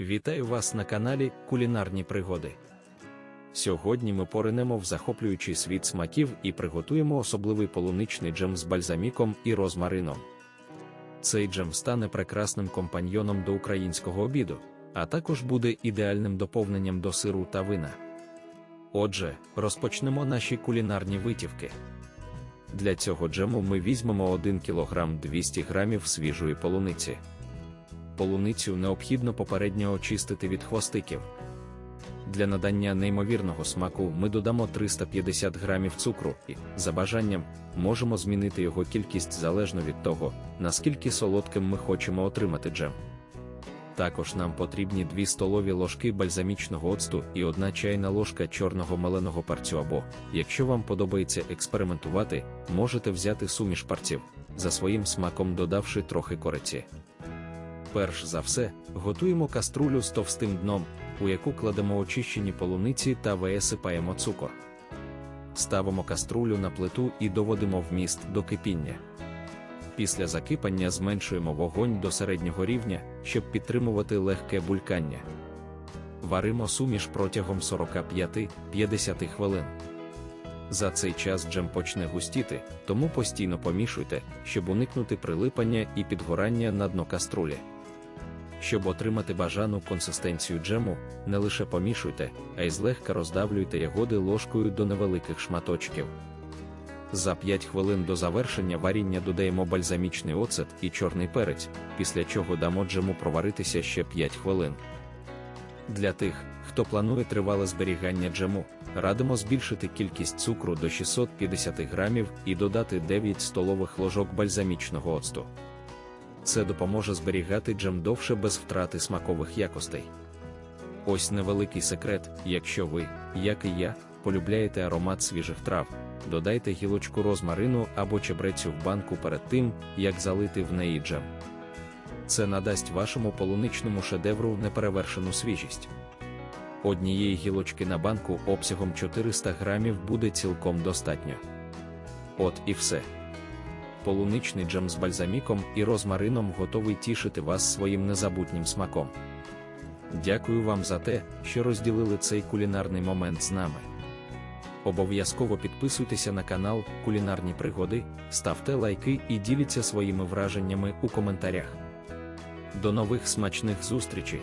Вітаю вас на каналі Кулінарні пригоди. Сьогодні ми поринемо в захоплюючий світ смаків і приготуємо особливий полуничний джем з бальзаміком і розмарином. Цей джем стане прекрасним компаньйоном до українського обіду, а також буде ідеальним доповненням до сиру та вина. Отже, розпочнемо наші кулінарні витівки. Для цього джему ми візьмемо 1 кг 200 г свіжої полуниці полуницю необхідно попередньо очистити від хвостиків. Для надання неймовірного смаку ми додамо 350 грамів цукру і, за бажанням, можемо змінити його кількість залежно від того, наскільки солодким ми хочемо отримати джем. Також нам потрібні 2 столові ложки бальзамічного оцту і 1 чайна ложка чорного меленого парцю або, якщо вам подобається експериментувати, можете взяти суміш парців, за своїм смаком додавши трохи кориці. Перш за все, готуємо каструлю з товстим дном, у яку кладемо очищені полуниці та висипаємо цукор. Ставимо каструлю на плиту і доводимо вміст до кипіння. Після закипання зменшуємо вогонь до середнього рівня, щоб підтримувати легке булькання. Варимо суміш протягом 45-50 хвилин. За цей час джем почне густіти, тому постійно помішуйте, щоб уникнути прилипання і підгорання на дно каструлі. Щоб отримати бажану консистенцію джему, не лише помішуйте, а й злегка роздавлюйте ягоди ложкою до невеликих шматочків. За 5 хвилин до завершення варіння додаємо бальзамічний оцет і чорний перець, після чого дамо джему проваритися ще 5 хвилин. Для тих, хто планує тривале зберігання джему, радимо збільшити кількість цукру до 650 грамів і додати 9 столових ложок бальзамічного оцту. Це допоможе зберігати джем довше без втрати смакових якостей. Ось невеликий секрет, якщо ви, як і я, полюбляєте аромат свіжих трав, додайте гілочку розмарину або чебрецю в банку перед тим, як залити в неї джем. Це надасть вашому полуничному шедевру неперевершену свіжість. Однієї гілочки на банку обсягом 400 грамів буде цілком достатньо. От і все полуничний джем з бальзаміком і розмарином готовий тішити вас своїм незабутнім смаком. Дякую вам за те, що розділили цей кулінарний момент з нами. Обов'язково підписуйтеся на канал Кулінарні пригоди, ставте лайки і діліться своїми враженнями у коментарях. До нових смачних зустрічей!